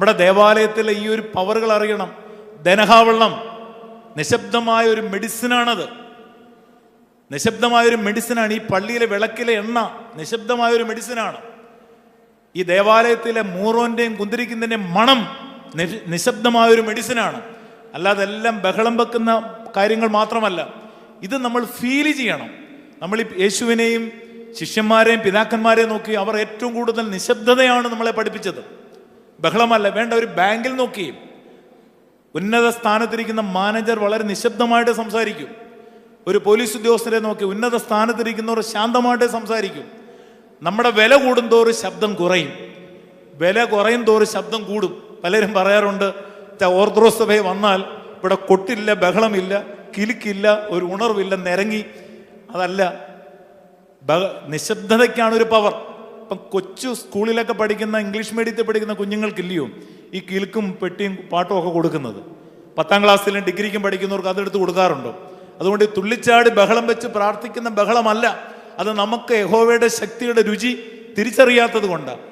നമ്മുടെ ദേവാലയത്തിലെ ഈ ഒരു പവറുകൾ അറിയണം. ധനഹാവെള്ളം. നിശബ്ദമായ ഒരു മെഡിസിനാണത്. നിശബ്ദമായ ഒരു മെഡിസിനാണ്. ഈ പള്ളിയിലെ വിളക്കിലെ എണ്ണ നിശബ്ദമായ ഒരു മെഡിസിനാണ്. ഈ ദേവാലയത്തിലെ മൂറോന്റെയും കുന്തിരിക്കുന്നതിന്റെയും മണം നിശബ്ദമായ ഒരു മെഡിസിനാണ്. അല്ലാതെ എല്ലാം ബഹളം വെക്കുന്ന കാര്യങ്ങൾ മാത്രമല്ല. ഇത് നമ്മൾ ഫീൽ ചെയ്യണം. നമ്മൾ ഈ യേശുവിനെയും ശിഷ്യന്മാരെയും പിതാക്കന്മാരെയും നോക്കി അവർ ഏറ്റവും കൂടുതൽ നിശബ്ദതയാണ് നമ്മളെ പഠിപ്പിച്ചത്. ബഹളമല്ല വേണ്ട ഒരു ബാങ്കിൽ നോക്കി. ഉന്നത സ്ഥാനത്തിരിക്കുന്ന മാനേജർ വളരെ നിശബ്ദമായിട്ട് സംസാരിക്കും. ഒരു പോലീസ് ഉദ്യോഗസ്ഥരെ നോക്കി ഉന്നത സ്ഥാനത്തിരിക്കുന്നവർ ശാന്തമായിട്ട് സംസാരിക്കും. നമ്മുടെ വില കൂടുന്തോറും ശബ്ദം കുറയും. വില കുറയും തോറും ശബ്ദം കൂടും. പലരും പറയാറുണ്ട് "ത- ഓർത്തഡോക്സ് സഭയിൽ വന്നാൽ ഇവിടെ കൊട്ടില്ല ബഹളമില്ല കിലുക്കില്ല ഒരു ഉണർവില്ല നിരങ്ങി. അതല്ല നിശബ്ദതയ്ക്കാണ് ഒരു പവർ. ഇപ്പം കൊച്ചു സ്കൂളിലൊക്കെ പഠിക്കുന്ന ഇംഗ്ലീഷ് മീഡിയത്തിൽ പഠിക്കുന്ന കുഞ്ഞുങ്ങൾക്കില്ലയോ ഈ കിൽക്കും പെട്ടിയും പാട്ടും ഒക്കെ കൊടുക്കുന്നത്. പത്താം ക്ലാസ്സിലും ഡിഗ്രിക്കും പഠിക്കുന്നവർക്ക് അതെടുത്ത് കൊടുക്കാറുണ്ടോ? അതുകൊണ്ട് ഈ തുള്ളിച്ചാടി ബഹളം വെച്ച് പ്രാർത്ഥിക്കുന്ന ബഹളമല്ല. അത് നമുക്ക് യഹോവയുടെ ശക്തിയുടെ രുചി തിരിച്ചറിയാത്തത് കൊണ്ടാണ്